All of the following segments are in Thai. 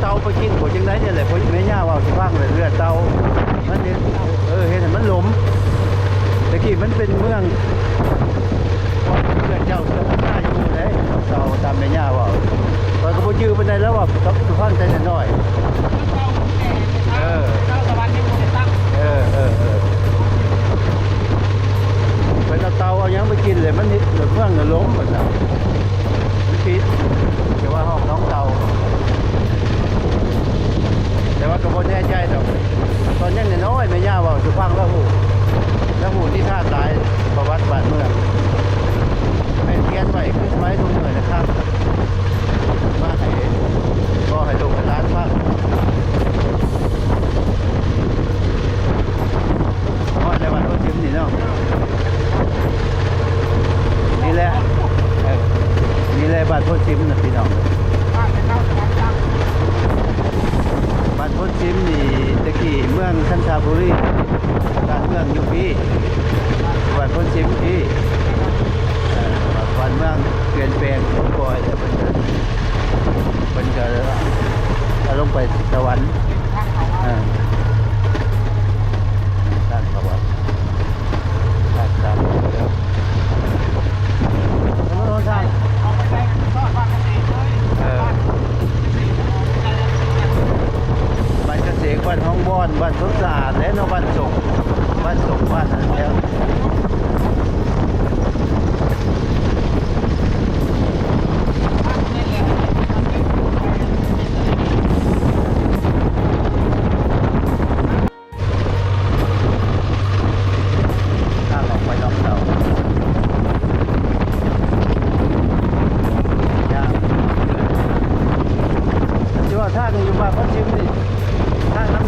เตาไปกินผมจังไรเนี่ยแหละผมไม่ย่าว่าสิฟังเลยเรือเตามันเนี่ยเออเห็นมันหลมตะกี้มันเป็นเมืองเรือเจ้าเรือหน้าอยู่เลยเตาตามไม่ย่าว่าตอนก็บ่ยื้อไปไหนแล้วว่าต้องฟังใจหน่อย ละบ้านพ้นชิมนะพี่น้องบ้านพ้นชิมนี่ตะกี้เมืองคันธาบุรีการเมืองอยู่พี่บ้านพ้นชิมพี่เอ่อบ้านเมืองเปลี่ยนแปลงคนก่อยแล้วเป็นก็เป็นก็เอาลงไปสวรรค์เออ ด้านสวัสดิ์ด้านซ้ายแล้วแล้วรถทางเออบ้านเกษตรบ้านห้องบอนบ้านสมสะอาดและเนอะบ้านสงบ้านสงบ้านอะไรแล้วทางออกไปนอกเสายากที่ว่าทางอยู่บ้านพ่อชิมนี่ทางน้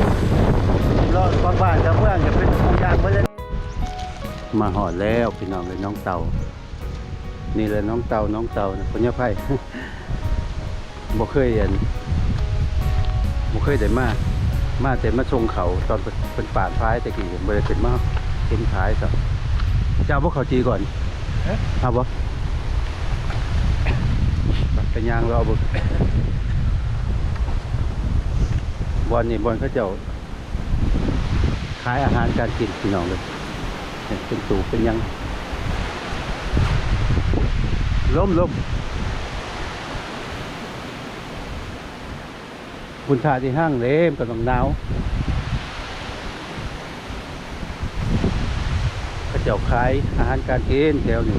ำรอดบางบ้านกับเมืองจะเป็นผู้ยากเพื่อน มาหอดแล้วพี่น้องเลยน้องเต่า นี่เลยน้องเต่าน้องเต่านะคนยาไพ่บ่เคยเห็นบ่เคยได้มามาแต่มาชงเขาตอนเป็นป่านท้ายแต่กี้บ่ได้เป็นมาเห็นท้ายสักจะเอาพวกเขาจีก่อนเอาบ่เป็นยางเราเอาบ่บอลนี่บอลเขาเจ้าขายอาหารการกินพี่น้องเลย เป็นตูเป็นยังล้มล้มคุณทาที่ห้างเล่มกับน้องหนาวเขาเจ้าขายอาหารการกินแถวนี้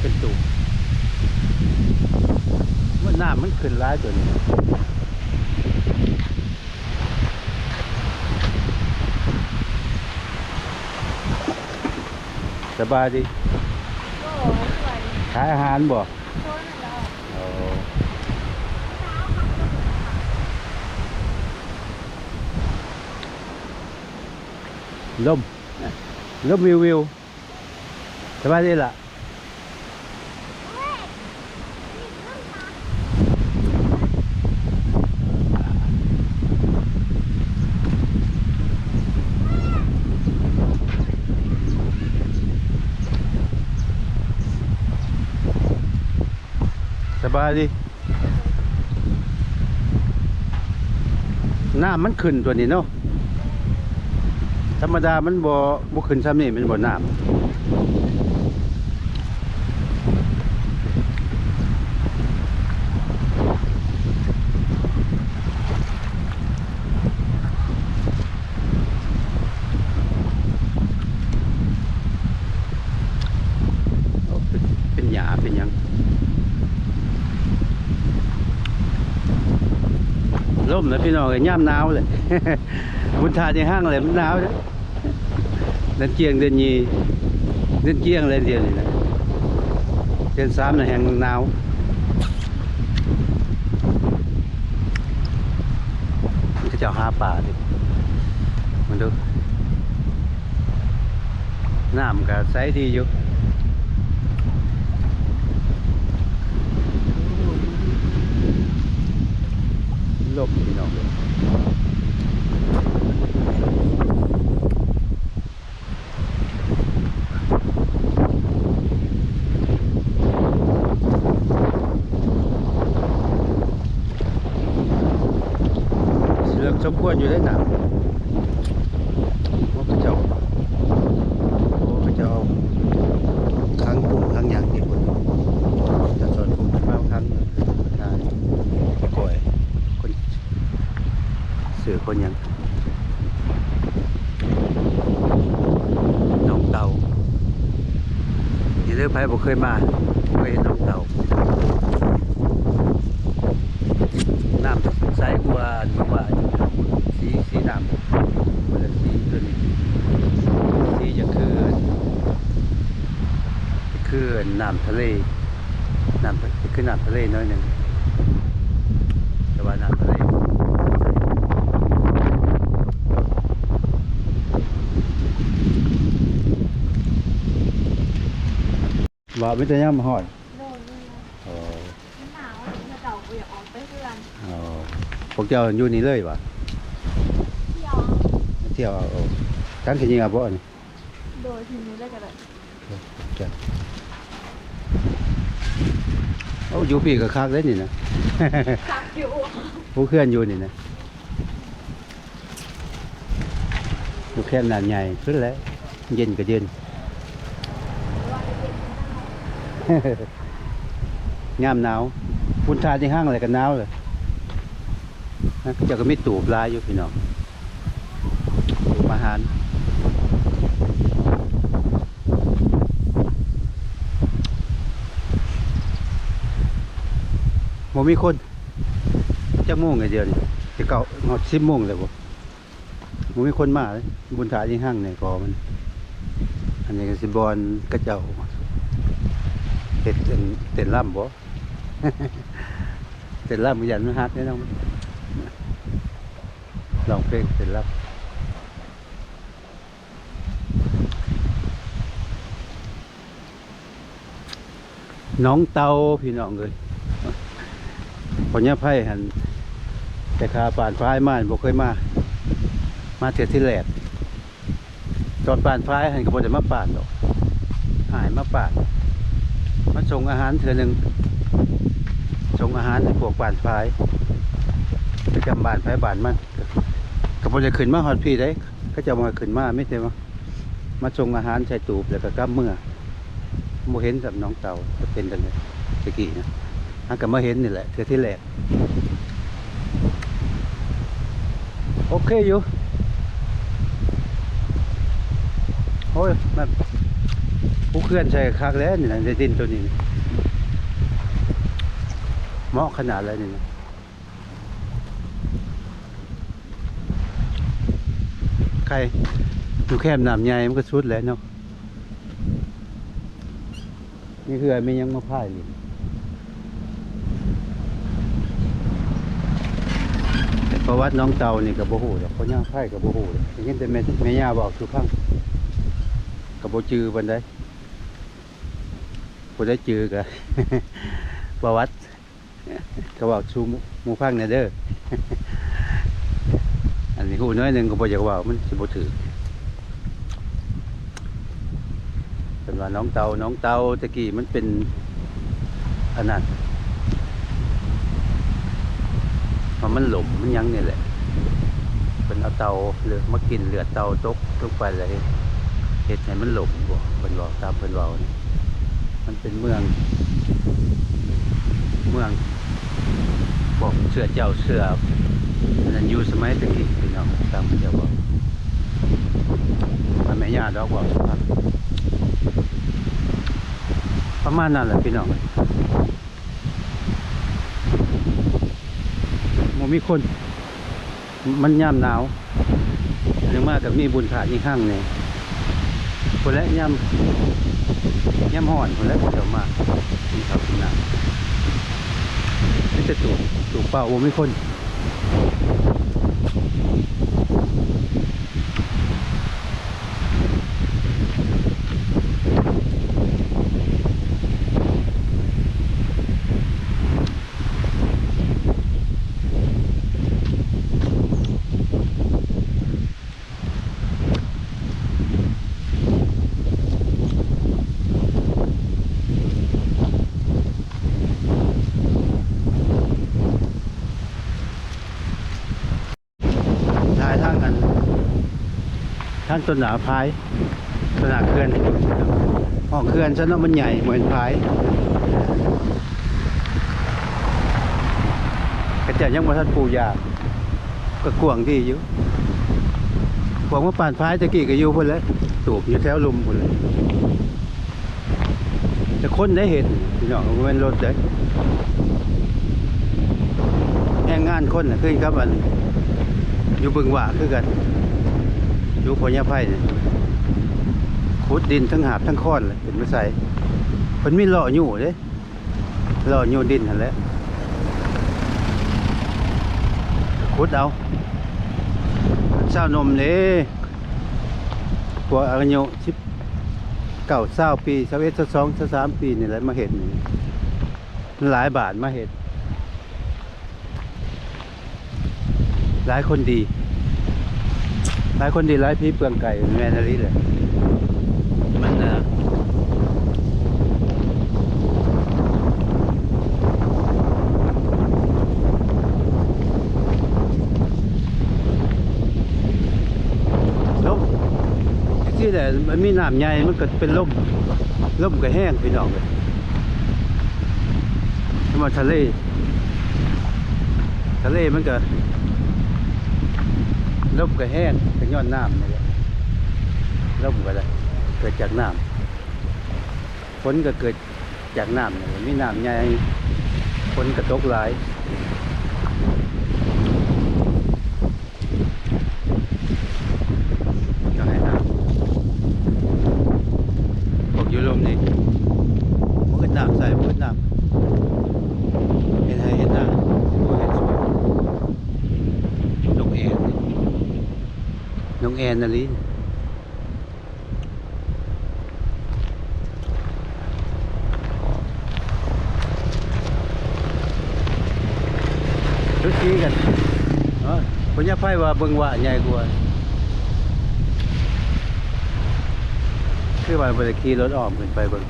เป็นตูมันน้ำมันขึ้นร้ายตัวนี้ สบายดีขายอาหารบ่โอ้ลมลมวิววิวสบายดีล่ะ บายดีน้ามันขึ้นตัวนี้เนาะธรรมดามันบ่บ่ขึ้นซ้ำนี่มันบ่น้ำโอ้เป็นเป็นหยาเป็นหยัง ร่มนะพี่น้องไอ้ย่ำหนาวเลยบุญทานในห้างเลยมันหนาวเลยเดือนเกียงเดือนยีเดือนเกียงเลยเดือนนี้นะเดือนสามนแห่งหนาวมันก็จะหาป่าดิมันดูน้ำก็ใสดีอยู่ เลือกสมค คนอย่งน้องเต่าที่เรือกไปบอกเคยมาเคยนน้องเต่าน้ำใสกว่าบางว่าสีสีน้ำมันสีตัวนี้สีจะคืนคืนน้ำทะเลน้ำคือน้ำทะเลน้อยหนึ่ง ว่าไม่จะย่ำหอดโดนเลยอ๋อมันหนาวแล้วเก่ากูอยากออกไปเพื่อนอ๋อพวกเจ้าอยู่นี่เลยวะเที่ยวมาเที่ยวเอาเอาทั้งที่ยิงอะบ่นี่โดยทีนี้ได้กันเลยจ้ะเอาอยู่ปีกับคักได้นี่นะ คักอยู่ผู้เคลื่อนอยู่นี่นะอยู่แค่นานใหญ่ขึ้นแล้วเย็นก็เย็น ว่าจะเป็นหนาว งามหนาวพุนทาที่ห้างอะไรกันหนาวเลยนะเจ้าก็ไมีตูบลายอยู่พี่น้องตูบอาหารโมมีคนจะโมงไงเดียวนี่จะเก่าหอดสิบโมงเลยบ่โมมีคนมาเลยบุญทาที่ห้างเนี่ยก็มัน อันนี้ก็สิบอลกระเจ้า เต้นเต้นล่ำบ่เต้นล่ำมันยันมันฮักแน่นอนลองเพลงเต้นล่ำน้องเตาพี่น้องเลยพอเนี้ยไพ่หันแต่ขาป่านฟ้ายมาบ่เคยมา มาเถื่อที่แหลดตอนป่านฟ้ายหันก็บ่ได้มาป่านดอกหายมาป่าน มาส่งอาหารเถื่อหนึ่งส่งอาหารให้พวกบ้านพายประจำบ้านพายบ้านมันก็บ่จะขึ้นมาฮอดพี่ได้ก็จะมาขึ้นมาไม่ใช่ว่ามาส่งอาหารใส่ตูบแล้วก็กลับเมื่อบ่เห็นกับน้องเต่าจะเป็นจังไดตะกี้นะอันก็มาเห็นนี่แหละเทือที่แรกโอเคอยู่โอ้ยมัน ผู้เคลื่อนใช้คักแล้วนี่นะในดินตัวนี้เหมาะขนาดแล้วนี่นะใครอยู่แคบหน้ำใหญ่มันก็สุดแล้วเนาะนี่คือไม่ยังมาพ่ายเลยแต่ประวัติน้องเตานี่กับโบหูดอกเขาย่างไพ่กับโบหูเลยอย่างนี้แต่แม่แม่ย่าบอกทุกครั้งกับโบจือบันได ผู้ได้จือกับประวัติเขาบอกชูมูฟังเนี่ยเด้ออันนี้กูน้อยหนึ่งก็บอกอยากว่ามันสิบถือเป็นว่าน้องเตาน้องเตาตะกี้มันเป็นอันนั้นมันมันหลมมันยังเนี่ยแหละเป็นเอาเตาเลือมากินเหลือเตาตกลงไปเลยเห็ดให้มันหลมบ่เป็นบอกตามเป็นเว่านี่ มันเป็นเมือง เมืองบอกเสือเจ้าเสืออันนั้นอยู่สมัยตะกี้พี่น้องตามมันจะบอกมันไม่ยากดอกบอกสุภาพประมาณนั้นแหละพี่น้องมมีคน มันย่ำหนาวเรื่องมากกับมีบุญขาอีกข้างเนี่ย คนและย่ำย่ำห่อนคนและเดี๋ยวมานี่ครับนานี่จะตูกตูเปล่าโอ้ไม่คนางต้นหนาพายต้นหนาเคลื่อนห้องเคลื่อนฉันว่ามันใหญ่เหมือนพายกระเจียยังมาทันปูยากก็กวงที่อยู่กวางมาป่านพายตะกี้ก็อยู่พุ่นแล้วตูบอยู่แถวลุมพุ่นเลยจะค้นได้เห็นพี่น้องบ่แม่นรถเด้แรงงานคนน่ะคือครับอันอยู่บึงหว่าคือกัน ยู่พญาไผ่ขุดดินทั้งหาบทั้งค้อนเลยเป็นมาใส่เพิ่นมีหล่ออยู่เด้หล่ออยู่ดินหั่นแหละขุดเอาเช้านมเด้พวกอายุสิบเก้าเศร้าปีสเอ็ดสองสามปีนี่แหละมาเห็ดนี่มันหลายบาทมาเห็ดหลายคนดี หลายคนดีหลายพี่เปลืองไก่แมนนารีเลยมันนะลมที่แหละมันมีน้ำใหญ่มันก็เป็นลมลมก็แห้งพี่น้องเลยถ้ามาทะเลทะเลมันก็ ลมก็แห้งก็ย้อนน้ำนี่แหละลมก็ได้เกิดจากน้ำฝนก็เกิดจากน้ำนี่มีน้ำใหญ่ฝนก็ตกหลายก็ให้น้ำพวกอยู่ลมนี่มันก็น้ำใส่มันก็น้ำเห็นให้เห็นหน้าโอ้ยเห็นสวย นกแอนนี่ นกแอนนาลีทุกทีกันเออพญาไพ่ว่าเบิ่งว่าใหญ่กว่าคือว่าบ่ได้ขี่รถออมขึ้นไปเบิ่ง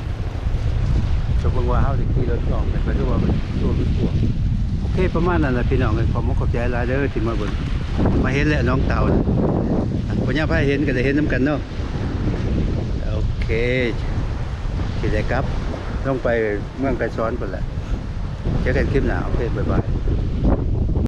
ก็เบิ่งว่าเฮาได้ขี่รถออมขึ้นไปคือว่ามันตัวมันกว้างโอเคประมาณนั้นแหละพี่น้องเอ้ยขอมขอบใจหลายเด้อที่มาเบิ่งมาเห็นแหล้วน้องเต่า ปัญญาพ่เห็นก็จะเห็นน้ำกันเนาะโอเคสิได้กลับต้องไปเมืองไกรซ้อนพุ่นแหละเจอกันคลิปหน้าโอเคบ๊ายบาย